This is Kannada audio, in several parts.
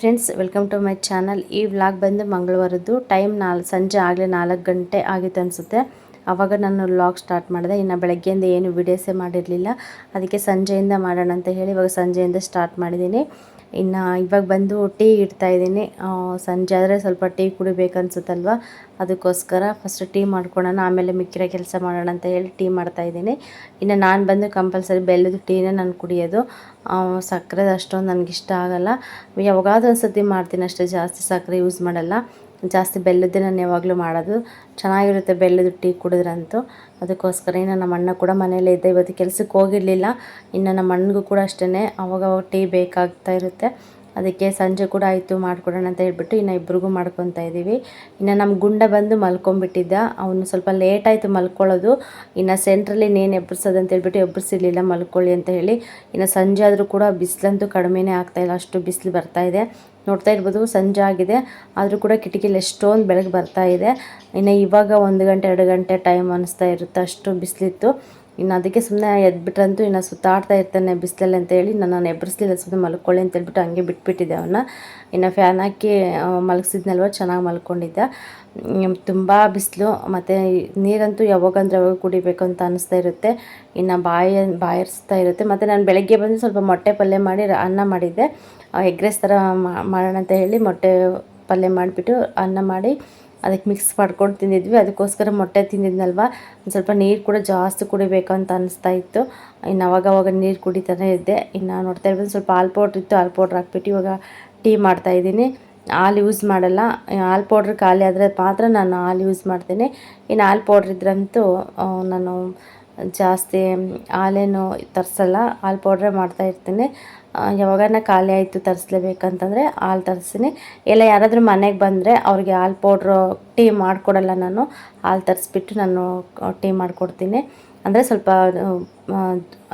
Friends welcome to my channel ಈ ವ್ಲಾಗ್ ಬಂದು ಮಂಗಳವಾರದ್ದು. ಟೈಮ್ ನಾಲ್, ಸಂಜೆ ಆಗಲೇ ನಾಲ್ಕು ಗಂಟೆ ಆಗಿತ್ತು ಅನಿಸುತ್ತೆ. ಆವಾಗ ನಾನು ವ್ಲಾಗ್ ಸ್ಟಾರ್ಟ್ ಮಾಡಿದೆ. ಇನ್ನು ಬೆಳಗ್ಗೆಯಿಂದ ಏನು ವಿಡಿಯೋಸೇ ಮಾಡಿರಲಿಲ್ಲ. ಅದಕ್ಕೆ ಸಂಜೆಯಿಂದ ಮಾಡೋಣ ಅಂತ ಹೇಳಿ ಇವಾಗ ಸಂಜೆಯಿಂದ ಸ್ಟಾರ್ಟ್ ಮಾಡಿದ್ದೀನಿ. ಇನ್ನು ಇವಾಗ ಬಂದು ಟೀ ಇಡ್ತಾ ಇದ್ದೀನಿ. ಸಂಜೆ ಆದರೆ ಸ್ವಲ್ಪ ಟೀ ಕುಡಿಬೇಕನ್ಸುತ್ತಲ್ವ? ಅದಕ್ಕೋಸ್ಕರ ಫಸ್ಟ್ ಟೀ ಮಾಡ್ಕೊಳ್ಳೋಣ ಆಮೇಲೆ ಮಿಕ್ಕಿರೋ ಕೆಲಸ ಮಾಡೋಣ ಅಂತ ಹೇಳಿ ಟೀ ಮಾಡ್ತಾ ಇದ್ದೀನಿ. ಇನ್ನು ನಾನು ಬಂದು ಕಂಪಲ್ಸರಿ ಬೆಲ್ಲದ ಟೀನೇ ನಾನು ಕುಡಿಯೋದು. ಸಕ್ಕರೆ ಅಷ್ಟೊಂದು ನನಗಿಷ್ಟ ಆಗಲ್ಲ. ಯಾವಾಗಾದ್ರೂ ಒಂದು ಸರ್ತಿ ಮಾಡ್ತೀನಿ ಅಷ್ಟೇ, ಜಾಸ್ತಿ ಸಕ್ಕರೆ ಯೂಸ್ ಮಾಡಲ್ಲ. ಜಾಸ್ತಿ ಬೆಲ್ಲದ್ದೇ ನಾನು ಯಾವಾಗಲೂ ಮಾಡೋದು. ಚೆನ್ನಾಗಿರುತ್ತೆ ಬೆಲ್ಲದ ಟೀ ಕುಡಿದ್ರಂತೂ. ಅದಕ್ಕೋಸ್ಕರ ಇನ್ನು ನಮ್ಮ ಅಣ್ಣ ಕೂಡ ಮನೆಯಲ್ಲೇ ಇದ್ದೆ, ಇವತ್ತು ಕೆಲಸಕ್ಕೆ ಹೋಗಿರಲಿಲ್ಲ. ಇನ್ನು ನಮ್ಮ ಅಣ್ಣಗೂ ಕೂಡ ಅಷ್ಟೇ ಅವಾಗವಾಗ ಟೀ ಬೇಕಾಗ್ತಾ ಇರುತ್ತೆ. ಅದಕ್ಕೆ ಸಂಜೆ ಕೂಡ ಆಯಿತು ಮಾಡಿಕೊಡೋಣ ಅಂತ ಹೇಳ್ಬಿಟ್ಟು ಇನ್ನು ಇಬ್ರಿಗೂ ಮಾಡ್ಕೊತಾ ಇದ್ದೀವಿ. ಇನ್ನು ನಮ್ಮ ಗುಂಡ ಬಂದು ಮಲ್ಕೊಂಬಿಟ್ಟಿದ್ದ. ಅವನು ಸ್ವಲ್ಪ ಲೇಟ್ ಆಯಿತು ಮಲ್ಕೊಳ್ಳೋದು. ಇನ್ನು ಸೆಂಟ್ರಲ್ಲಿ ನೀನು ಎಬ್ಬರಿಸೋದು ಅಂತ ಹೇಳ್ಬಿಟ್ಟು ಎಬ್ಬರಿಸಿರ್ಲಿಲ್ಲ ಮಲ್ಕೊಳ್ಳಿ ಅಂತ ಹೇಳಿ. ಇನ್ನು ಸಂಜೆ ಆದರೂ ಕೂಡ ಬಿಸಿಲಂತೂ ಕಡಿಮೆನೇ ಆಗ್ತಾಯಿಲ್ಲ ಅಷ್ಟು ಬಿಸಿಲು ಬರ್ತಾ ಇದೆ. ನೋಡ್ತಾ ಇರ್ಬೋದು, ಸಂಜೆ ಆಗಿದೆ. ಆದರೂ ಕೂಡ ಕಿಟಕಿಲಿ ಎಷ್ಟೊಂದು ಬೆಳಗ್ಗೆ ಬರ್ತಾ ಇದೆ. ಇನ್ನು ಇವಾಗ ಒಂದು ಗಂಟೆ, ಎರಡು ಗಂಟೆ ಟೈಮ್ ಅನಿಸ್ತಾ ಇರುತ್ತೆ. ಅಷ್ಟು ಬಿಸಿಲಿತ್ತು. ಇನ್ನು ಅದಕ್ಕೆ ಸುಮ್ಮನೆ ಎದ್ಬಿಟ್ರಂತೂ ಇನ್ನು ಸುತ್ತಾಡ್ತಾ ಇರ್ತಾನೆ ಬಿಸಿಲಲ್ಲಿ ಅಂತ ಹೇಳಿ ನಾನು ಎಬ್ಬರಿಸ್ಲಿಲ್ಲ ಸುಮ್ಮನೆ ಮಲ್ಕೊಳ್ಳಿ ಅಂತ ಹೇಳ್ಬಿಟ್ಟು ಹಂಗೆ ಬಿಟ್ಬಿಟ್ಟಿದ್ದೆ ಅವನ್ನ. ಇನ್ನು ಫ್ಯಾನ್ ಹಾಕಿ ಮಲಗಿಸಿದ್ನಲ್ವ, ಚೆನ್ನಾಗಿ ಮಲ್ಕೊಂಡಿದ್ದೆ. ತುಂಬ ಬಿಸಿಲು, ಮತ್ತು ನೀರಂತೂ ಯಾವಾಗಂದ್ರೆ ಯಾವಾಗ ಕುಡಿಬೇಕು ಅಂತ ಅನಿಸ್ತಾ ಇರುತ್ತೆ. ಇನ್ನು ಬಾಯ, ಬಾಯರ್ಸ್ತಾ ಇರುತ್ತೆ. ಮತ್ತು ನಾನು ಬೆಳಗ್ಗೆ ಬಂದು ಸ್ವಲ್ಪ ಮೊಟ್ಟೆ ಪಲ್ಯ ಮಾಡಿ, ಅನ್ನ ಮಾಡಿದ್ದೆ. ಎಗ್ ರೈಸ್ ಥರ ಮಾಡೋಣ ಅಂತ ಹೇಳಿ ಮೊಟ್ಟೆ ಪಲ್ಯ ಮಾಡಿಬಿಟ್ಟು ಅನ್ನ ಮಾಡಿ ಅದಕ್ಕೆ ಮಿಕ್ಸ್ ಮಾಡ್ಕೊಂಡು ತಿಂದಿದ್ವಿ. ಅದಕ್ಕೋಸ್ಕರ ಮೊಟ್ಟೆ ತಿಂದಿದ್ನಲ್ವ? ಒಂದು ಸ್ವಲ್ಪ ನೀರು ಕೂಡ ಜಾಸ್ತಿ ಕುಡಿಬೇಕು ಅಂತ ಅನಿಸ್ತಾ ಇತ್ತು. ಇನ್ನು ಅವಾಗವಾಗ ಅವಾಗ ನೀರು ಕುಡಿತಾನೆ ಇದ್ದೆ. ಇನ್ನು ನೋಡ್ತಾ ಇರ್ಬೋದು ಸ್ವಲ್ಪ ಹಾಲು ಪೌಡ್ರ್ ಇತ್ತು. ಹಾಲು ಪೌಡ್ರ್ ಹಾಕ್ಬಿಟ್ಟು ಇವಾಗ ಟೀ ಮಾಡ್ತಾಯಿದ್ದೀನಿ ಹಾಲು ಯೂಸ್ ಮಾಡಲ್ಲ. ಹಾಲು ಪೌಡ್ರ್ ಖಾಲಿ ಆದರೆ ಮಾತ್ರ ನಾನು ಹಾಲು ಯೂಸ್ ಮಾಡ್ತೀನಿ. ಇನ್ನು ಹಾಲು ಪೌಡ್ರ್ ಇದ್ರಂತೂ ನಾನು ಜಾಸ್ತಿ ಹಾಲೇನು ತರಿಸಲ್ಲ. ಹಾಲು ಪೌಡ್ರೇ ಮಾಡ್ತಾ ಇರ್ತೀನಿ. ಆ, ಯಾವಾಗನ ಖಾಲಿ ಆಯಿತು ತರಿಸ್ಲೇಬೇಕಂತಂದರೆ ಹಾಲು ತರಿಸ್ತೀನಿ. ಇಲ್ಲ, ಯಾರಾದರೂ ಮನೆಗೆ ಬಂದರೆ ಅವ್ರಿಗೆ ಹಾಲು ಪೌಡ್ರು ಟೀ ಮಾಡಿಕೊಡಲ್ಲ ನಾನು. ಹಾಲು ತರಿಸ್ಬಿಟ್ಟು ನಾನು ಟೀ ಮಾಡಿಕೊಡ್ತೀನಿ. ಅಂದರೆ ಸ್ವಲ್ಪ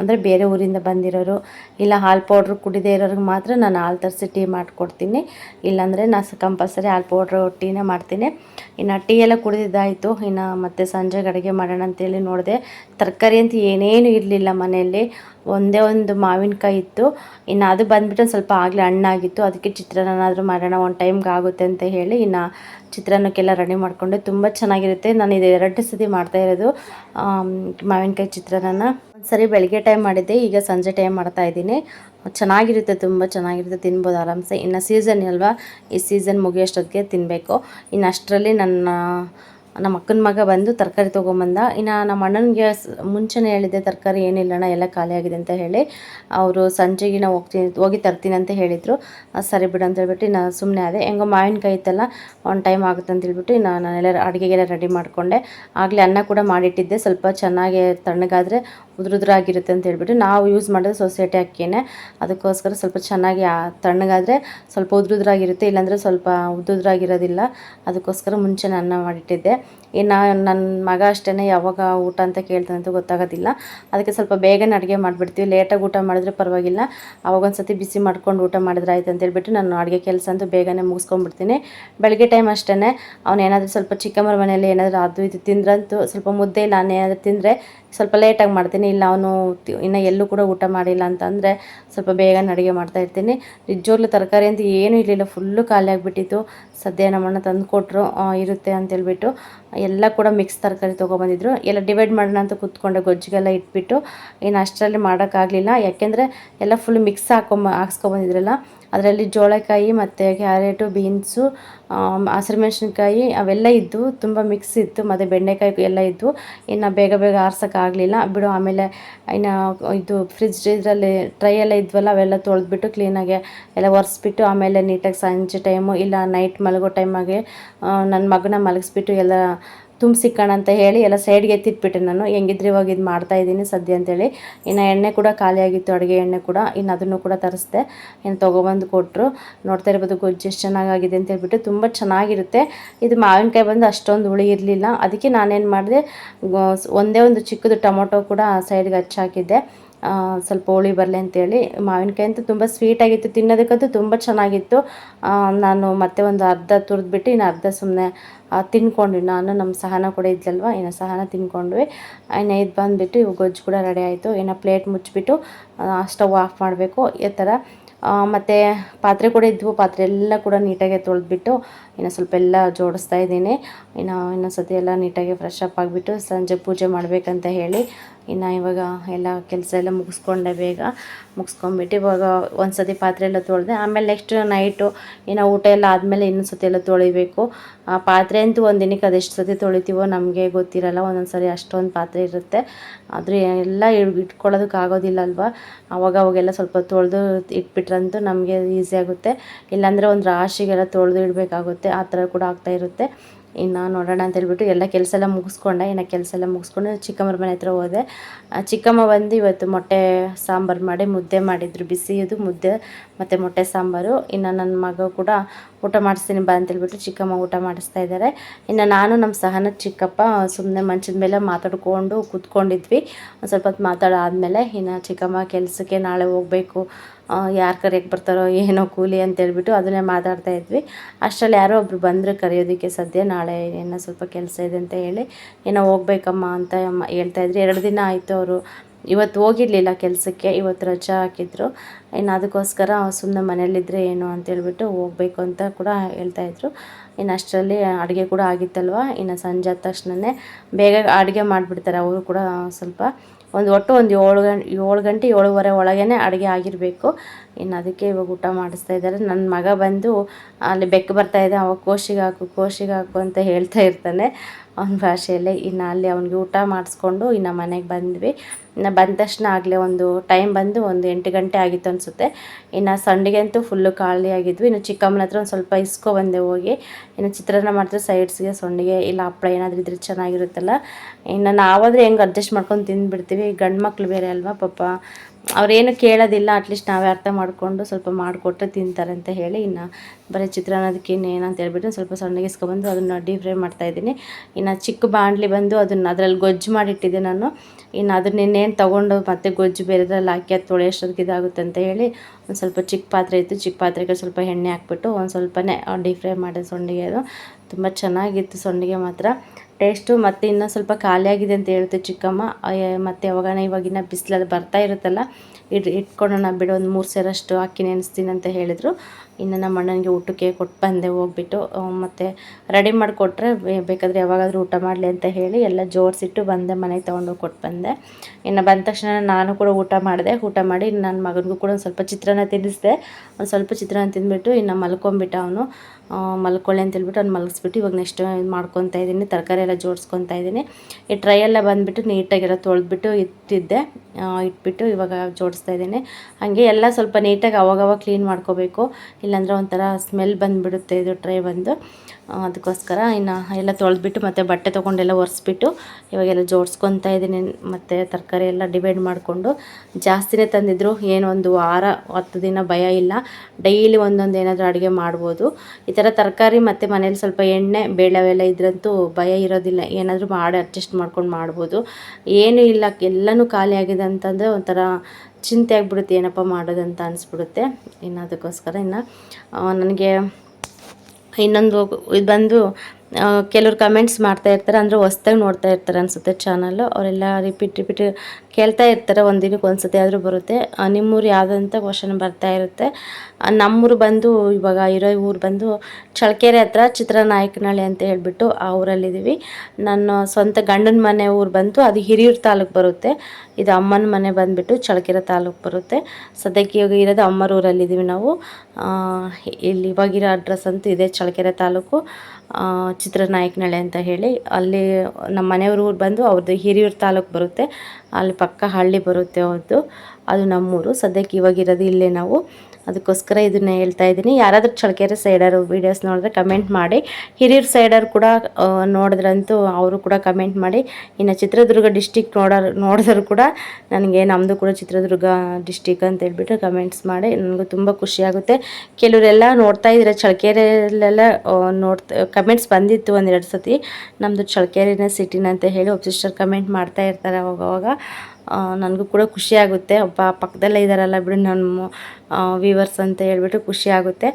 ಅಂದರೆ ಬೇರೆ ಊರಿಂದ ಬಂದಿರೋರು, ಇಲ್ಲ ಹಾಲು ಪೌಡ್ರು ಕುಡಿದೇ ಇರೋರಿಗೆ ಮಾತ್ರ ನಾನು ಹಾಲು ತರಿಸಿ ಟೀ ಮಾಡಿಕೊಡ್ತೀನಿ. ಇಲ್ಲಾಂದರೆ ನಾನು ಕಂಪಲ್ಸರಿ ಹಾಲು ಪೌಡ್ರು ಟೀನೇ ಮಾಡ್ತೀನಿ. ಇನ್ನು ಟೀ ಎಲ್ಲ ಕುಡಿದಿದ್ದಾಯಿತು. ಇನ್ನು ಮತ್ತೆ ಸಂಜೆಗೆ ಅಡುಗೆ ಮಾಡೋಣ ಅಂತೇಳಿ ನೋಡಿದೆ. ತರಕಾರಿ ಅಂತ ಏನೇನು ಇರಲಿಲ್ಲ ಮನೆಯಲ್ಲಿ. ಒಂದೇ ಒಂದು ಮಾವಿನಕಾಯಿ ಇತ್ತು. ಇನ್ನು ಅದು ಬಂದ್ಬಿಟ್ಟು ಸ್ವಲ್ಪ ಆಗಲೇ ಹಣ್ಣಾಗಿತ್ತು. ಅದಕ್ಕೆ ಚಿತ್ರಾನ್ನನಾದರೂ ಮಾಡೋಣ, ಒಂದು ಟೈಮ್ಗೆ ಆಗುತ್ತೆ ಅಂತ ಹೇಳಿ ಇನ್ನು ಚಿತ್ರಾನ್ನಕ್ಕೆಲ್ಲ ರೆಡಿ ಮಾಡಿಕೊಂಡೆ. ತುಂಬ ಚೆನ್ನಾಗಿರುತ್ತೆ. ನಾನು ಇದು ಎರಡು ಸತಿ ಮಾಡ್ತಾ ಇರೋದು ಮಾವಿನಕಾಯಿ ಚಿತ್ರಾನ್ನ ಸರಿ ಬೆಳಗ್ಗೆ ಟೈಮ್ ಮಾಡಿದ್ದೆ, ಈಗ ಸಂಜೆ ಟೈಮ್ ಮಾಡ್ತಾ ಇದ್ದೀನಿ. ಚೆನ್ನಾಗಿರುತ್ತೆ, ತುಂಬ ಚೆನ್ನಾಗಿರುತ್ತೆ, ತಿನ್ಬೋದು ಆರಾಮ್ಸೆ. ಇನ್ನು ಸೀಸನ್ ಅಲ್ವಾ? ಈ ಸೀಸನ್ ಮುಗಿಯೋಷ್ಟೊತ್ತಿಗೆ ತಿನ್ನಬೇಕು ಇನ್ನು ಅಷ್ಟರಲ್ಲಿ ನನ್ನ ನಮ್ಮ ಅಕ್ಕನ ಮಗ ಬಂದು ತರಕಾರಿ ತೊಗೊಂಬಂದ, ಇನ್ನು ನಮ್ಮ ಅಣ್ಣನಿಗೆ ಮುಂಚೆನೇ ಹೇಳಿದ್ದೆ, ತರಕಾರಿ ಏನಿಲ್ಲಣ್ಣ, ಎಲ್ಲ ಖಾಲಿ ಆಗಿದೆ ಅಂತ ಹೇಳಿ ಅವರು ಸಂಜೆಗೆ ನಾವು ಹೋಗ್ತೀನಿ ಹೋಗಿ ತರ್ತೀನಿ ಅಂತ ಹೇಳಿದರು. ಸರಿ ಬಿಡು ಅಂತ ಹೇಳ್ಬಿಟ್ಟು ನಾನು ಸುಮ್ಮನೆ ಅದೇ ಹೆಂಗೋ ಮಾವಿನಕಾಯಿ ಇತ್ತಲ್ಲ, ಒಂದು ಟೈಮ್ ಆಗುತ್ತೆ ಅಂತ ಹೇಳ್ಬಿಟ್ಟು ನಾನು ನಾನೆಲ್ಲ ಅಡುಗೆಗೆಲ್ಲ ರೆಡಿ ಮಾಡಿಕೊಂಡೆ. ಆಗಲೇ ಅನ್ನ ಕೂಡ ಮಾಡಿಟ್ಟಿದ್ದೆ, ಸ್ವಲ್ಪ ಚೆನ್ನಾಗಿ ತಣ್ಣಗಾದರೆ ಉದುರುದ್ರಾಗಿರುತ್ತೆ ಅಂತ ಹೇಳ್ಬಿಟ್ಟು ನಾವು ಯೂಸ್ ಮಾಡೋದು ಸೊಸೈಟಿ ಅಕ್ಕಿನೇ. ಅದಕ್ಕೋಸ್ಕರ ಸ್ವಲ್ಪ ಚೆನ್ನಾಗಿ ತಣ್ಣಗಾದರೆ ಸ್ವಲ್ಪ ಉದುರುದ್ರಾಗಿರುತ್ತೆ, ಇಲ್ಲಾಂದರೆ ಸ್ವಲ್ಪ ಉದುರುದ್ರಾಗಿರೋದಿಲ್ಲ. ಅದಕ್ಕೋಸ್ಕರ ಮುಂಚೆ ಅನ್ನ ಮಾಡಿಟ್ಟಿದ್ದೆ. ಇನ್ನು ನನ್ನ ಮಗ ಅಷ್ಟೇ ಯಾವಾಗ ಊಟ ಅಂತ ಕೇಳ್ತಾನೆ ಅಂತ ಗೊತ್ತಾಗೋದಿಲ್ಲ. ಅದಕ್ಕೆ ಸ್ವಲ್ಪ ಬೇಗನೆ ಅಡುಗೆ ಮಾಡಿಬಿಡ್ತೀವಿ. ಲೇಟಾಗಿ ಊಟ ಮಾಡಿದ್ರೆ ಪರವಾಗಿಲ್ಲ. ಅವಾಗ ಒಂದು ಸತಿ ಬಿಸಿ ಮಾಡ್ಕೊಂಡು ಊಟ ಮಾಡಿದ್ರೆ ಆಯ್ತು ಅಂತ ಹೇಳ್ಬಿಟ್ಟು ನಾನು ಅಡುಗೆ ಕೆಲಸ ಅಂತೂ ಬೇಗನೆ ಮುಗಿಸ್ಕೊಂಡ್ಬಿಡ್ತೀನಿ. ಬೆಳಗ್ಗೆ ಟೈಮ್ ಅಷ್ಟೇ ಅವನೇನಾದರೂ ಸ್ವಲ್ಪ ಚಿಕ್ಕಮ್ಮರ ಮನೆಯಲ್ಲಿ ಏನಾದರೂ ಅದು ಇದು ತಿಂದ್ರಂತೂ ಸ್ವಲ್ಪ ಮುದ್ದೆ ನಾನು ಏನಾದರೂ ತಿಂದರೆ ಸ್ವಲ್ಪ ಲೇಟಾಗಿ ಮಾಡ್ತೀನಿ. ಇಲ್ಲ ಅವನು ಇನ್ನು ಎಲ್ಲೂ ಕೂಡ ಊಟ ಮಾಡಿಲ್ಲ ಅಂತಂದರೆ ಸ್ವಲ್ಪ ಬೇಗನೆ ಅಡುಗೆ ಮಾಡ್ತಾ ಇರ್ತೀನಿ. ನಿಜವಾಗ್ಲೂ ತರಕಾರಿ ಅಂತ ಏನೂ ಇರಲಿಲ್ಲ. ಫುಲ್ಲು ಖಾಲಿ ಆಗಿಬಿಟ್ಟಿತ್ತು. ಸದ್ಯ ನಮ್ಮಣ್ಣ ತಂದು ಕೊಟ್ಟರು ಇರುತ್ತೆ ಅಂತೇಳ್ಬಿಟ್ಟು ಎಲ್ಲ ಕೂಡ ಮಿಕ್ಸ್ ತರಕಾರಿ ತೊಗೊಬಂದಿದ್ರು. ಎಲ್ಲ ಡಿವೈಡ್ ಮಾಡೋಣ ಅಂತ ಕೂತ್ಕೊಂಡೆ ಗೊಜ್ಜಿಗೆಲ್ಲ ಇಟ್ಬಿಟ್ಟು. ಏನು ಅಷ್ಟರಲ್ಲಿ ಮಾಡೋಕ್ಕಾಗಲಿಲ್ಲ. ಯಾಕೆಂದರೆ ಎಲ್ಲ ಫುಲ್ ಮಿಕ್ಸ್ ಹಾಕೊಂಬ, ಹಾಕ್ಸ್ಕೊಬಂದಿದ್ರಲ್ಲ. ಅದರಲ್ಲಿ ಜೋಳಕಾಯಿ ಮತ್ತು ಕ್ಯಾರೆಟು, ಬೀನ್ಸು ಹಸಿರುಮೆಣ್ಸಿನ್ಕಾಯಿ ಅವೆಲ್ಲ ಇದ್ದು ತುಂಬ ಮಿಕ್ಸ್ ಇತ್ತು. ಮತ್ತು ಬೆಂಡೆಕಾಯಿ ಎಲ್ಲ ಇದ್ದು. ಇನ್ನು ಬೇಗ ಬೇಗ ಆರ್ಸೋಕ್ಕಾಗಲಿಲ್ಲ. ಬಿಡು ಆಮೇಲೆ ಇನ್ನು ಇದು ಫ್ರಿಜ್ ಇದರಲ್ಲಿ ಟ್ರೈ ಎಲ್ಲ ಇದ್ವಲ್ಲ ಅವೆಲ್ಲ ತೊಳೆದ್ಬಿಟ್ಟು ಕ್ಲೀನಾಗಿ ಎಲ್ಲ ಒರೆಸ್ಬಿಟ್ಟು ಆಮೇಲೆ ನೀಟಾಗಿ ಸಂಜೆ ಟೈಮು ಇಲ್ಲ ನೈಟ್ ಮಲಗೋ ಟೈಮಾಗೆ ನನ್ನ ಮಗನ ಮಲಗಿಸ್ಬಿಟ್ಟು ಎಲ್ಲ ತುಂಬಿಸಿಕ್ಕಣ ಅಂತ ಹೇಳಿ ಎಲ್ಲ ಸೈಡ್ಗೆ ಎತ್ತಿಟ್ಬಿಟ್ಟೆ ನಾನು. ಹೆಂಗಿದ್ರೆ ಇವಾಗ ಇದು ಮಾಡ್ತಾ ಇದ್ದೀನಿ ಸದ್ಯ ಅಂತೇಳಿ. ಇನ್ನು ಎಣ್ಣೆ ಕೂಡ ಖಾಲಿಯಾಗಿತ್ತು ಅಡುಗೆ ಎಣ್ಣೆ ಕೂಡ. ಇನ್ನು ಅದನ್ನು ಕೂಡ ತರಿಸ್ದೆ. ಇನ್ನು ತೊಗೊಬಂದು ಕೊಟ್ಟರು ನೋಡ್ತಾ ಇರ್ಬೋದು ಗೊಜ್ಜು ಎಷ್ಟು ಚೆನ್ನಾಗಾಗಿದೆ ಅಂತ ಹೇಳ್ಬಿಟ್ಟು ತುಂಬ ಚೆನ್ನಾಗಿರುತ್ತೆ. ಇದು ಮಾವಿನಕಾಯಿ ಬಂದು ಅಷ್ಟೊಂದು ಹುಳಿ ಇರಲಿಲ್ಲ. ಅದಕ್ಕೆ ನಾನೇನು ಮಾಡಿದೆ ಒಂದೇ ಒಂದು ಚಿಕ್ಕದು ಟೊಮೊಟೊ ಕೂಡ ಸೈಡ್ಗೆ ಹಚ್ಚಾಕಿದ್ದೆ ಸ್ವಲ್ಪ ಹೋಳಿ ಬರಲಿ ಅಂತೇಳಿ ಮಾವಿನಕಾಯಿ ಅಂತೂ ತುಂಬ ಸ್ವೀಟಾಗಿತ್ತು ತಿನ್ನೋದಕ್ಕಂತೂ ತುಂಬ ಚೆನ್ನಾಗಿತ್ತು. ನಾನು ಮತ್ತೆ ಒಂದು ಅರ್ಧ ತುರಿದ್ಬಿಟ್ಟು ಇನ್ನು ಅರ್ಧ ಸುಮ್ಮನೆ ತಿನ್ಕೊಂಡ್ವಿ ನಾನು ನಮ್ಮ ಸಹನ ಕೂಡ ಇದ್ಲಲ್ವ, ಇನ್ನು ಸಹನ ತಿನ್ಕೊಂಡ್ವಿ. ಇನ್ನು ಇದು ಬಂದುಬಿಟ್ಟು ಇವು ಗೊಜ್ಜು ಕೂಡ ರೆಡಿ ಆಯಿತು. ಇನ್ನು ಪ್ಲೇಟ್ ಮುಚ್ಚಿಬಿಟ್ಟು ಸ್ಟವ್ ಆಫ್ ಮಾಡಬೇಕು, ಈ ಥರ. ಮತ್ತು ಪಾತ್ರೆ ಕೂಡ ಇದ್ವು, ಪಾತ್ರೆ ಎಲ್ಲ ಕೂಡ ನೀಟಾಗೆ ತೊಳೆದ್ಬಿಟ್ಟು ಇನ್ನು ಸ್ವಲ್ಪ ಎಲ್ಲ ಜೋಡಿಸ್ತಾ ಇದ್ದೀನಿ. ಇನ್ನು ಇನ್ನೊಂದು ಸತಿ ಎಲ್ಲ ನೀಟಾಗಿ ಫ್ರೆಶ್ ಅಪ್ ಆಗಿಬಿಟ್ಟು ಸಂಜೆ ಪೂಜೆ ಮಾಡಬೇಕಂತ ಹೇಳಿ ಇನ್ನು ಇವಾಗ ಎಲ್ಲ ಕೆಲಸ ಎಲ್ಲ ಮುಗಿಸ್ಕೊಂಡೆ ಬೇಗ. ಮುಗಿಸ್ಕೊಂಬಿಟ್ಟು ಇವಾಗ ಒಂದು ಸತಿ ಪಾತ್ರೆ ಎಲ್ಲ ತೊಳೆದೆ, ಆಮೇಲೆ ನೆಕ್ಸ್ಟ್ ನೈಟು ಇನ್ನು ಊಟ ಎಲ್ಲ ಆದಮೇಲೆ ಇನ್ನೊಂದು ಸತಿ ಎಲ್ಲ ತೊಳಿಬೇಕು. ಆ ಪಾತ್ರೆ ಅಂತೂ ಒಂದು ದಿನಕ್ಕೆ ಅದೆಷ್ಟು ಸತಿ ತೊಳಿತೀವೋ ನಮಗೆ ಗೊತ್ತಿರಲ್ಲ, ಒಂದೊಂದು ಸರಿ ಅಷ್ಟೊಂದು ಪಾತ್ರೆ ಇರುತ್ತೆ. ಆದರೆ ಎಲ್ಲ ಇಟ್ಕೊಳ್ಳೋದಕ್ಕೆ ಆಗೋದಿಲ್ಲ ಅಲ್ವಾ? ಅವಾಗ ಅವಾಗೆಲ್ಲ ಸ್ವಲ್ಪ ತೊಳೆದು ಇಟ್ಬಿಟ್ರಂತೂ ನಮಗೆ ಈಸಿ ಆಗುತ್ತೆ. ಇಲ್ಲಾಂದರೆ ಒಂದು ರಾಶಿಗೆಲ್ಲ ತೊಳೆದು ಇಡಬೇಕಾಗುತ್ತೆ, ಆ ಥರ ಕೂಡ ಆಗ್ತಾ ಇರುತ್ತೆ. ಇನ್ನು ನೋಡೋಣ ಅಂತ ಹೇಳ್ಬಿಟ್ಟು ಎಲ್ಲ ಕೆಲಸ ಎಲ್ಲ ಮುಗಿಸ್ಕೊಂಡೆ. ಇನ್ನು ಕೆಲಸ ಎಲ್ಲ ಮುಗಿಸ್ಕೊಂಡು ಚಿಕ್ಕಮ್ಮರ ಮನೆ ಹತ್ರ ಹೋದೆ. ಚಿಕ್ಕಮ್ಮ ಬಂದು ಇವತ್ತು ಮೊಟ್ಟೆ ಸಾಂಬಾರು ಮಾಡಿ ಮುದ್ದೆ ಮಾಡಿದ್ರು. ಬಿಸಿಯದು ಮುದ್ದೆ ಮತ್ತು ಮೊಟ್ಟೆ ಸಾಂಬಾರು. ಇನ್ನು ನನ್ನ ಮಗ ಕೂಡ ಊಟ ಮಾಡಿಸ್ತೀನಿ, ಬಾ ಅಂತೇಳ್ಬಿಟ್ಟು ಚಿಕ್ಕಮ್ಮ ಊಟ ಮಾಡಿಸ್ತಾ ಇದ್ದಾರೆ. ಇನ್ನು ನಾನು ನಮ್ಮ ಸಹನ ಚಿಕ್ಕಪ್ಪ ಸುಮ್ಮನೆ ಮಂಚದ ಮೇಲೆ ಮಾತಾಡ್ಕೊಂಡು ಕೂತ್ಕೊಂಡಿದ್ವಿ. ಒಂದು ಸ್ವಲ್ಪ ಹೊತ್ತು ಮಾತಾಡಾದಮೇಲೆ ಇನ್ನು ಚಿಕ್ಕಮ್ಮ ಕೆಲಸಕ್ಕೆ ನಾಳೆ ಹೋಗಬೇಕು. ಯಾರು ಕರೆಯೋಕ್ಕೆ ಬರ್ತಾರೋ ಏನೋ ಕೂಲಿ ಅಂತೇಳ್ಬಿಟ್ಟು ಅದನ್ನೇ ಮಾತಾಡ್ತಾ ಇದ್ವಿ. ಅಷ್ಟರಲ್ಲಿ ಯಾರೋ ಒಬ್ರು ಬಂದರು ಕರೆಯೋದಕ್ಕೆ ಸದ್ಯ ನಾಳೆ ಏನೋ ಸ್ವಲ್ಪ ಕೆಲಸ ಇದೆ ಅಂತ ಹೇಳಿ ಏನೋ ಹೋಗ್ಬೇಕಮ್ಮ ಅಂತ ಅಮ್ಮ ಹೇಳ್ತಾ ಇದ್ರು. ಎರಡು ದಿನ ಆಯಿತು ಅವರು ಇವತ್ತು ಹೋಗಿರಲಿಲ್ಲ ಕೆಲಸಕ್ಕೆ, ಇವತ್ತು ರಜಾ ಹಾಕಿದ್ರು. ಇನ್ನು ಅದಕ್ಕೋಸ್ಕರ ಸುಮ್ಮನೆ ಮನೇಲಿದ್ದರೆ ಏನು ಅಂತೇಳ್ಬಿಟ್ಟು ಹೋಗಬೇಕು ಅಂತ ಕೂಡ ಹೇಳ್ತಾಯಿದ್ರು ಇನ್ನು ಅಷ್ಟರಲ್ಲಿ ಅಡುಗೆ ಕೂಡ ಆಗಿತ್ತಲ್ವ? ಇನ್ನು ಸಂಜೆ ಆದ ತಕ್ಷಣವೇ ಬೇಗ ಅಡುಗೆ ಮಾಡಿಬಿಡ್ತಾರೆ ಅವರು ಕೂಡ ಸ್ವಲ್ಪ. ಒಂದು ಒಟ್ಟು ಒಂದು ಏಳು ಗಂಟೆ ಏಳು ಗಂಟೆ ಏಳುವರೆ ಒಳಗೇ ಅಡುಗೆ ಆಗಿರಬೇಕು. ಇನ್ನು ಅದಕ್ಕೆ ಇವಾಗ ಊಟ ಮಾಡಿಸ್ತಾ ಇದ್ದಾರೆ. ನನ್ನ ಮಗ ಬಂದು ಅಲ್ಲಿ ಬೆಕ್ಕು ಬರ್ತಾ ಇದೆ. ಅವಾಗ ಕೋಶಿಗೆ ಹಾಕು ಕೋಶಿಗೆ ಹಾಕು ಅಂತ ಹೇಳ್ತಾ ಇರ್ತಾನೆ ಅವನ ಭಾಷೆಯಲ್ಲೇ. ಇನ್ನು ಅಲ್ಲಿ ಅವನಿಗೆ ಊಟ ಮಾಡಿಸ್ಕೊಂಡು ಇನ್ನು ಮನೆಗೆ ಬಂದ್ವಿ. ಇನ್ನು ಬಂದ ತಕ್ಷಣ ಆಗಲೇ ಒಂದು ಟೈಮ್ ಬಂದು ಒಂದು ಎಂಟು ಗಂಟೆ ಆಗಿತ್ತು ಅನಿಸುತ್ತೆ. ಇನ್ನು ಸಂಡಿಗೆ ಅಂತೂ ಫುಲ್ಲು ಖಾಲಿ ಆಗಿದ್ವಿ. ಇನ್ನು ಚಿಕ್ಕಮ್ಮನ ಹತ್ರ ಒಂದು ಸ್ವಲ್ಪ ಇಸ್ಕೊ ಬಂದೆ ಹೋಗಿ. ಇನ್ನು ಚಿತ್ರಾನ್ನ ಮಾಡಿದ್ರೆ ಸೈಡ್ಸ್ಗೆ ಸೊಂಡಿಗೆ ಇಲ್ಲ ಹಪ್ಪಳ ಏನಾದರೂ ಇದ್ರೆ ಚೆನ್ನಾಗಿರುತ್ತಲ್ಲ. ಇನ್ನು ನಾವಾದರೆ ಹೆಂಗೆ ಅಡ್ಜಸ್ಟ್ ಮಾಡ್ಕೊಂಡು ತಿಂದುಬಿಡ್ತೀವಿ. ಗಂಡು ಮಕ್ಳು ಬೇರೆ ಅಲ್ವಾ ಪಾಪ. ಅವ್ರೇನು ಕೇಳೋದಿಲ್ಲ ಅಟ್ಲೀಸ್ಟ್ ನಾವೇ ಅರ್ಥ ಮಾಡಿಕೊಂಡು ಸ್ವಲ್ಪ ಮಾಡಿಕೊಟ್ರೆ ತಿಂತಾರೆ ಅಂತ ಹೇಳಿ ಇನ್ನು ಬರೀ ಚಿತ್ರಾನ್ನದಕ್ಕೆ ಅಂತ ಹೇಳ್ಬಿಟ್ಟು ಸ್ವಲ್ಪ ಸಣ್ಣಗೆ ಇಸ್ಕೊಬಂದು ಅದನ್ನು ಡೀಪ್ ಫ್ರೈ ಮಾಡ್ತಾಯಿದ್ದೀನಿ ಇನ್ನು ಚಿಕ್ಕ ಬಾಣಲಿ ಬಂದು ಅದನ್ನು ಅದರಲ್ಲಿ ಗೊಜ್ಜು ಮಾಡಿಟ್ಟಿದ್ದೆ ನಾನು. ಇನ್ನು ಅದನ್ನ ಇನ್ನೇನು ತೊಗೊಂಡು ಮತ್ತೆ ಗೊಜ್ಜು ಬೇರೆದ್ರಲ್ಲಿ ಹಾಕಿ ಅದು ತೊಳೆಯೋಷ್ಟೊತ್ತಿಗೆ ಇದಾಗುತ್ತೆ ಅಂತ ಹೇಳಿ ಒಂದು ಸ್ವಲ್ಪ ಚಿಕ್ಕ ಪಾತ್ರೆ ಇತ್ತು, ಚಿಕ್ಕ ಪಾತ್ರೆಗೆ ಸ್ವಲ್ಪ ಎಣ್ಣೆ ಹಾಕ್ಬಿಟ್ಟು ಒಂದು ಸ್ವಲ್ಪನೇ ಡೀಪ್ ಫ್ರೈ ಮಾಡಿದೆ ಸೊಂಡಿಗೆ ಅದು. ತುಂಬ ಚೆನ್ನಾಗಿತ್ತು ಸೊಂಡಿಗೆ ಮಾತ್ರ. ಟೇಸ್ಟು ಮತ್ತು ಇನ್ನೂ ಸ್ವಲ್ಪ ಖಾಲಿಯಾಗಿದೆ ಅಂತ ಹೇಳ್ತು ಚಿಕ್ಕಮ್ಮ. ಮತ್ತು ಯಾವಾಗನ ಇವಾಗಿನ ಬಿಸಿಲಲ್ಲಿ ಬರ್ತಾ ಇರುತ್ತಲ್ಲ, ಇಡ್, ಇಟ್ಕೊಳ್ಳೋಣ ಬಿಡು, ಒಂದು ಮೂರು ಸೇರಷ್ಟು ಅಕ್ಕಿ ನೆನೆಸ್ತೀನಿ ಅಂತ ಹೇಳಿದರು. ಇನ್ನು ನಮ್ಮ ಅಣ್ಣನಿಗೆ ಊಟಕ್ಕೆ ಕೊಟ್ಟು ಬಂದೆ, ಹೋಗ್ಬಿಟ್ಟು ಮತ್ತು ರೆಡಿ ಮಾಡಿಕೊಟ್ರೆ ಬೇಕಾದರೆ ಯಾವಾಗಾದರೂ ಊಟ ಮಾಡಲಿ ಅಂತ ಹೇಳಿ ಎಲ್ಲ ಜೋಡಿಸಿಟ್ಟು ಬಂದೆ ಮನೆಗೆ ತೊಗೊಂಡೋಗಿ ಕೊಟ್ಟು ಬಂದೆ. ಇನ್ನು ಬಂದ ತಕ್ಷಣ ನಾನು ಕೂಡ ಊಟ ಮಾಡಿದೆ, ಊಟ ಮಾಡಿ ನನ್ನ ಮಗನಿಗೂ ಕೂಡ ಒಂದು ಸ್ವಲ್ಪ ಚಿತ್ರಾನ್ನ ತಿನ್ನಿಸಿದೆ. ಒಂದು ಸ್ವಲ್ಪ ಚಿತ್ರಾನ್ನ ತಿಂದ್ಬಿಟ್ಟು ಇನ್ನು ಮಲ್ಕೊಂಬಿಟ್ಟ ಅವನು. ಮಲ್ಕೊಳ್ಳಿ ಅಂತ ಹೇಳ್ಬಿಟ್ಟು ಅವ್ನು ಮಲಗಿಸ್ಬಿಟ್ಟು ಇವಾಗ ನೆಕ್ಸ್ಟ್ ಮಾಡ್ಕೊತಾ ಇದ್ದೀನಿ, ತರಕಾರಿ ಎಲ್ಲ ಜೋಡಿಸ್ಕೊತಾ ಇದ್ದೀನಿ. ಈ ಟ್ರೈ ಎಲ್ಲ ಬಂದುಬಿಟ್ಟು ನೀಟಾಗೆಲ್ಲ ತೊಳೆದ್ಬಿಟ್ಟು ಇಟ್ಟಿದ್ದೆ. ಇಟ್ಬಿಟ್ಟು ಇವಾಗ ಜೋಡಿಸ್ತಾ ಇದ್ದೀನಿ. ಹಾಗೆ ಎಲ್ಲ ಸ್ವಲ್ಪ ನೀಟಾಗಿ ಅವಾಗವಾಗ ಕ್ಲೀನ್ ಮಾಡ್ಕೋಬೇಕು. ಇಲ್ಲಾಂದರೆ ಒಂಥರ ಸ್ಮೆಲ್ ಬಂದುಬಿಡುತ್ತೆ ಇದು ಟ್ರೈ ಬಂದು. ಅದಕ್ಕೋಸ್ಕರ ಇನ್ನು ಎಲ್ಲ ತೊಳೆದ್ಬಿಟ್ಟು ಮತ್ತು ಬಟ್ಟೆ ತೊಗೊಂಡೆಲ್ಲ ಒರೆಸ್ಬಿಟ್ಟು ಇವಾಗೆಲ್ಲ ಜೋಡಿಸ್ಕೊತಾ ಇದ್ದೀನಿ. ಮತ್ತು ತರಕಾರಿ ಎಲ್ಲ ಡಿವೈಡ್ ಮಾಡಿಕೊಂಡು ಜಾಸ್ತಿನೇ ತಂದಿದ್ರು. ಏನು ಒಂದು ವಾರ, ಹತ್ತು ದಿನ ಭಯ ಇಲ್ಲ. ಡೈಲಿ ಒಂದೊಂದು ಏನಾದರೂ ಅಡುಗೆ ಮಾಡ್ಬೋದು. ಈ ಥರ ತರಕಾರಿ ಮತ್ತು ಮನೇಲಿ ಸ್ವಲ್ಪ ಎಣ್ಣೆ, ಬೇಳೆ ಅವೆಲ್ಲ ಇದ್ರಂತೂ ಭಯ ಇರೋದಿಲ್ಲ. ಏನಾದರೂ ಮಾಡಿ ಅಡ್ಜಸ್ಟ್ ಮಾಡ್ಕೊಂಡು ಮಾಡ್ಬೋದು. ಏನೂ ಇಲ್ಲ. ಎಲ್ಲನೂ ಖಾಲಿ ಆಗಿದೆ ಅಂತಂದರೆ ಒಂಥರ ಚಿಂತೆ ಆಗ್ಬಿಡುತ್ತೆ ಏನಪ್ಪ ಮಾಡೋದಂತ ಅನಿಸ್ಬಿಡುತ್ತೆ. ಇನ್ನು ಅದಕ್ಕೋಸ್ಕರ ಇನ್ನು ನನಗೆ ಇನ್ನೊಂದು ಇದು ಬಂದು ಕೆಲವ್ರು ಕಮೆಂಟ್ಸ್ ಮಾಡ್ತಾ ಇರ್ತಾರೆ, ಅಂದರೆ ಹೊಸ್ದಾಗಿ ನೋಡ್ತಾ ಇರ್ತಾರೆ ಅನಿಸುತ್ತೆ ಚಾನಲ್ಲು ಅವರೆಲ್ಲ ರಿಪೀಟ್ ರಿಪೀಟ್ ಕೇಳ್ತಾ ಇರ್ತಾರೆ, ಒಂದು ದಿನಕ್ಕೆ ಒಂದು ಸತಿ ಆದರೂ ಬರುತ್ತೆ. ನಿಮ್ಮೂರು ಯಾವುದಂತ ಕ್ವಶನ್ ಬರ್ತಾ ಇರುತ್ತೆ. ನಮ್ಮೂರು ಬಂದು, ಇವಾಗ ಇರೋ ಊರು ಬಂದು ಚಳಕೆರೆ ಹತ್ರ ಚಿತ್ರನಾಯಕನಹಳ್ಳಿ ಅಂತ ಹೇಳಿಬಿಟ್ಟು ಆ ಊರಲ್ಲಿದ್ದೀವಿ. ನನ್ನ ಸ್ವಂತ ಗಂಡನ ಮನೆ ಊರು ಬಂತು ಅದು ಹಿರಿಯೂರು ತಾಲೂಕು ಬರುತ್ತೆ. ಇದು ಅಮ್ಮನ ಮನೆ ಬಂದುಬಿಟ್ಟು ಚಳಕೆರೆ ತಾಲೂಕು ಬರುತ್ತೆ. ಸದ್ಯಕ್ಕೆ ಇವಾಗ ಇರೋದು ಅಮ್ಮರ ಊರಲ್ಲಿದ್ದೀವಿ ನಾವು ಇಲ್ಲಿ ಇವಾಗಿರೋ ಅಡ್ರೆಸ್ ಅಂತೂ ಇದೆ ಚಳಕೆರೆ ತಾಲೂಕು. ಚಿತ್ರನಾಯಕನಹಳ್ಳಿ ಅಂತ ಹೇಳಿ, ಅಲ್ಲಿ ನಮ್ಮ ಮನೆಯವ್ರ ಊರು ಬಂದು ಅವ್ರದ್ದು ಹಿರಿಯೂರು ತಾಲೂಕು ಬರುತ್ತೆ. ಅಲ್ಲಿ ಪಕ್ಕ ಹಳ್ಳಿ ಬರುತ್ತೆ ಅವ್ರದ್ದು ಅದು ನಮ್ಮೂರು. ಸದ್ಯಕ್ಕೆ ಇವಾಗಿರೋದು ಇಲ್ಲೇ ನಾವು. ಅದಕ್ಕೋಸ್ಕರ ಇದನ್ನ ಹೇಳ್ತಾ ಇದ್ದೀನಿ. ಯಾರಾದರೂ ಚಳಕೆರೆ ಸೈಡರು ವೀಡಿಯೋಸ್ ನೋಡಿದ್ರೆ ಕಮೆಂಟ್ ಮಾಡಿ. ಹಿರಿಯೂರು ಸೈಡರ್ ಕೂಡ ನೋಡಿದ್ರಂತೂ ಅವರು ಕೂಡ ಕಮೆಂಟ್ ಮಾಡಿ. ಇನ್ನು ಚಿತ್ರದುರ್ಗ ಡಿಸ್ಟಿಕ್ ನೋಡೋರು, ನೋಡಿದ್ರು ಕೂಡ ನನಗೆ ನಮ್ಮದು ಕೂಡ ಚಿತ್ರದುರ್ಗ ಡಿಸ್ಟಿಕ್ ಅಂತ ಹೇಳ್ಬಿಟ್ಟು ಕಮೆಂಟ್ಸ್ ಮಾಡಿ. ನನಗೂ ತುಂಬ ಖುಷಿಯಾಗುತ್ತೆ ಕೆಲವರೆಲ್ಲ ನೋಡ್ತಾ ಇದ್ರೆ ಚಳಕೆರೆಯಲ್ಲೆಲ್ಲ ನೋಡ್ತಾ ಕಮೆಂಟ್ಸ್ ಬಂದಿತ್ತು ಒಂದೆರಡು ಸತಿ. ನಮ್ಮದು ಚಳಕೆರೆನ ಸಿಟಿನ ಅಂತ ಹೇಳಿ ಒಬ್ಬ ಸಿಸ್ಟರ್ ಕಮೆಂಟ್ ಮಾಡ್ತಾ ಇರ್ತಾರೆ ಅವಾಗವಾಗ. ನನಗೂ ಕೂಡ ಖುಷಿ ಆಗುತ್ತೆ. ಒಬ್ಬ ಪಕ್ಕದಲ್ಲೇ ಇದ್ದಾರಲ್ಲ ಬಿಡು ನಮ್ಮ ವ್ಯೂವರ್ಸ್ ಅಂತ ಹೇಳ್ಬಿಟ್ಟು ಖುಷಿ ಆಗುತ್ತೆ.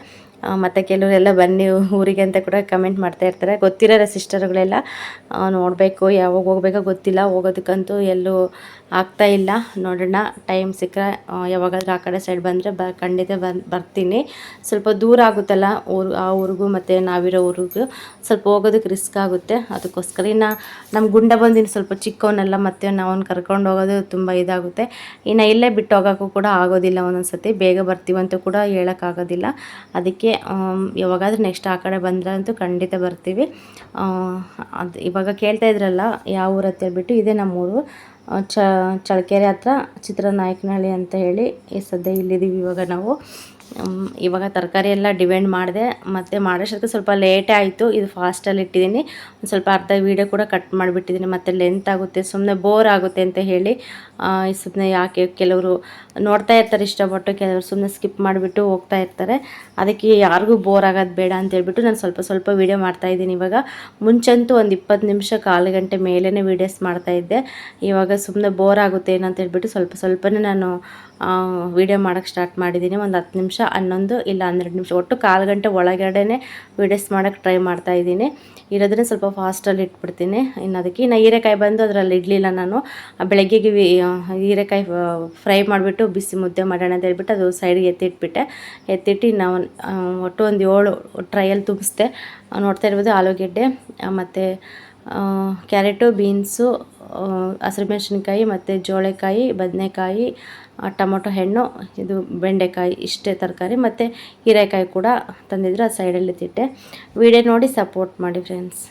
ಮತ್ತು ಕೆಲವರೆಲ್ಲ ಬನ್ನಿ ಊರಿಗೆ ಅಂತ ಕೂಡ ಕಮೆಂಟ್ ಮಾಡ್ತಾ ಇರ್ತಾರೆ. ಗೊತ್ತಿರೋ ಸಿಸ್ಟರ್ಗಳೆಲ್ಲ ನೋಡಬೇಕು ಯಾವಾಗ ಹೋಗ್ಬೇಕೋ ಗೊತ್ತಿಲ್ಲ. ಹೋಗೋದಕ್ಕಂತೂ ಎಲ್ಲೂ ಆಗ್ತಾ ಇಲ್ಲ. ನೋಡೋಣ ಟೈಮ್ ಸಿಕ್ಕರೆ ಯಾವಾಗಾದ್ರೂ ಆ ಕಡೆ ಸೈಡ್ ಬಂದರೆ ಬ, ಖಂಡಿತ ಬರ್ತೀನಿ. ಸ್ವಲ್ಪ ದೂರ ಆಗುತ್ತಲ್ಲ ಊರು, ಆ ಊರಿಗೂ ಮತ್ತು ನಾವಿರೋ ಊರಿಗೂ. ಸ್ವಲ್ಪ ಹೋಗೋದಕ್ಕೆ ರಿಸ್ಕ್ ಆಗುತ್ತೆ. ಅದಕ್ಕೋಸ್ಕರ ಇನ್ನು ನಮ್ಮ ಗುಂಡ ಬಂದಿನ ಸ್ವಲ್ಪ ಚಿಕ್ಕವನ್ನೆಲ್ಲ ಮತ್ತೆ ನಾವು ಕರ್ಕೊಂಡು ಹೋಗೋದು ತುಂಬ ಇದಾಗುತ್ತೆ. ಇನ್ನು ಇಲ್ಲೇ ಬಿಟ್ಟು ಹೋಗೋಕ್ಕೂ ಕೂಡ ಆಗೋದಿಲ್ಲ ಒಂದೊಂದು ಸತಿ ಬೇಗ ಬರ್ತೀವಂತೂ ಕೂಡ ಹೇಳೋಕ್ಕಾಗೋದಿಲ್ಲ. ಅದಕ್ಕೆ ಆಮ್, ಯಾವಾಗಾದ್ರೂ ನೆಕ್ಸ್ಟ್ ಆ ಕಡೆ ಬಂದರೆ ಖಂಡಿತ ಬರ್ತೀವಿ. ಅದು ಇವಾಗ ಕೇಳ್ತಾ ಇದ್ರಲ್ಲ ಯಾವ ಊರು ಅಂತ ಹೇಳ್ಬಿಟ್ಟು ಇದೇ ನಮ್ಮ ಊರು ಚ ಚಳ್ಳಕೆರೆ ಹತ್ರ ಚಿತ್ರನಾಯಕನಹಳ್ಳಿ ಅಂತ ಹೇಳಿ ಸದ್ಯ ಇಲ್ಲಿದ್ದೀವಿ ಇವಾಗ ನಾವು. ಇವಾಗ ತರಕಾರಿ ಎಲ್ಲ ಡಿವೆಂಡ್ ಮಾಡಿದೆ. ಮತ್ತು ಮಾಡೋಷ್ಟಕ್ಕೆ ಸ್ವಲ್ಪ ಲೇಟೇ ಆಯಿತು. ಇದು ಫಾಸ್ಟಲ್ಲಿ ಇಟ್ಟಿದ್ದೀನಿ. ಒಂದು ಸ್ವಲ್ಪ ಅರ್ಧ ವೀಡಿಯೋ ಕೂಡ ಕಟ್ ಮಾಡಿಬಿಟ್ಟಿದ್ದೀನಿ. ಮತ್ತು ಲೆಂತ್ ಆಗುತ್ತೆ. ಸುಮ್ಮನೆ ಬೋರ್ ಆಗುತ್ತೆ ಅಂತ ಹೇಳಿ ಸುಮ್ಮನೆ ಯಾಕೆ ಕೆಲವರು ನೋಡ್ತಾ ಇರ್ತಾರೆ ಇಷ್ಟಪಟ್ಟು, ಕೆಲವರು ಸುಮ್ಮನೆ ಸ್ಕಿಪ್ ಮಾಡಿಬಿಟ್ಟು ಹೋಗ್ತಾ ಇರ್ತಾರೆ. ಅದಕ್ಕೆ ಯಾರಿಗೂ ಬೋರ್ ಆಗೋದು ಬೇಡ ಅಂತ ಹೇಳ್ಬಿಟ್ಟು ನಾನು ಸ್ವಲ್ಪ ಸ್ವಲ್ಪ ವೀಡಿಯೋ ಮಾಡ್ತಾಯಿದ್ದೀನಿ ಇವಾಗ. ಮುಂಚಂತೂ ಒಂದು ಇಪ್ಪತ್ತು ನಿಮಿಷ ಕಾಲು ಗಂಟೆ ಮೇಲೇ ವೀಡಿಯೋಸ್ ಮಾಡ್ತಾಯಿದ್ದೆ ಇವಾಗ ಸುಮ್ಮನೆ ಬೋರ್ ಆಗುತ್ತೆ ಏನಂತ ಹೇಳ್ಬಿಟ್ಟು ಸ್ವಲ್ಪ ಸ್ವಲ್ಪನೇ ನಾನು ವೀಡಿಯೋ ಮಾಡೋಕ್ಕೆ ಸ್ಟಾರ್ಟ್ ಮಾಡಿದ್ದೀನಿ. ಒಂದು ಹತ್ತು ನಿಮಿಷ ಹನ್ನೊಂದು ಇಲ್ಲ ಹನ್ನೆರಡು ನಿಮಿಷ. ಒಟ್ಟು ಕಾಲು ಗಂಟೆ ಒಳಗಡೆ ವಿಡಿಯೋಸ್ ಮಾಡೋಕ್ಕೆ ಟ್ರೈ ಮಾಡ್ತಾ ಇದ್ದೀನಿ. ಇರೋದನ್ನ ಸ್ವಲ್ಪ ಫಾಸ್ಟಲ್ಲಿ ಇಟ್ಬಿಡ್ತೀನಿ. ಇನ್ನು ಅದಕ್ಕೆ ಇನ್ನು ಹೀರೆಕಾಯಿ ಬಂದು ಅದರಲ್ಲಿ ಇಡಲಿಲ್ಲ ನಾನು. ಬೆಳಗ್ಗೆಗೆ ಹೀರೆಕಾಯಿ ಫ್ರೈ ಮಾಡಿಬಿಟ್ಟು ಬಿಸಿ ಮುದ್ದೆ ಮಾಡೋಣ ಅಂತ ಹೇಳ್ಬಿಟ್ಟು ಅದು ಸೈಡ್ಗೆ ಎತ್ತಿಟ್ಬಿಟ್ಟೆ. ಎತ್ತಿಟ್ಟು ನಾವು ಒಟ್ಟು ಒಂದು ಏಳು ಟ್ರೈಯಲ್ಲಿ ತುಂಬಿಸ್ದೆ. ನೋಡ್ತಾ ಇರ್ಬೋದು ಆಲೂಗೆಡ್ಡೆ ಮತ್ತು ಕ್ಯಾರೆಟು, ಬೀನ್ಸು ಹಸಿರುಮೆಣಸಿನ್ಕಾಯಿ ಮತ್ತು ಜೋಳೆಕಾಯಿ, ಬದನೆಕಾಯಿ ಟೊಮೊಟೊ ಹಣ್ಣು, ಇದು ಬೆಂಡೆಕಾಯಿ ಇಷ್ಟೇ ತರಕಾರಿ, ಮತ್ತು ಹೀರೆಕಾಯಿ ಕೂಡ ತಂದಿದ್ರು ಆ ಸೈಡಲ್ಲಿ ತಿಟ್ಟೆ ವಿಡಿಯೋ ನೋಡಿ ಸಪೋರ್ಟ್ ಮಾಡಿ ಫ್ರೆಂಡ್ಸ್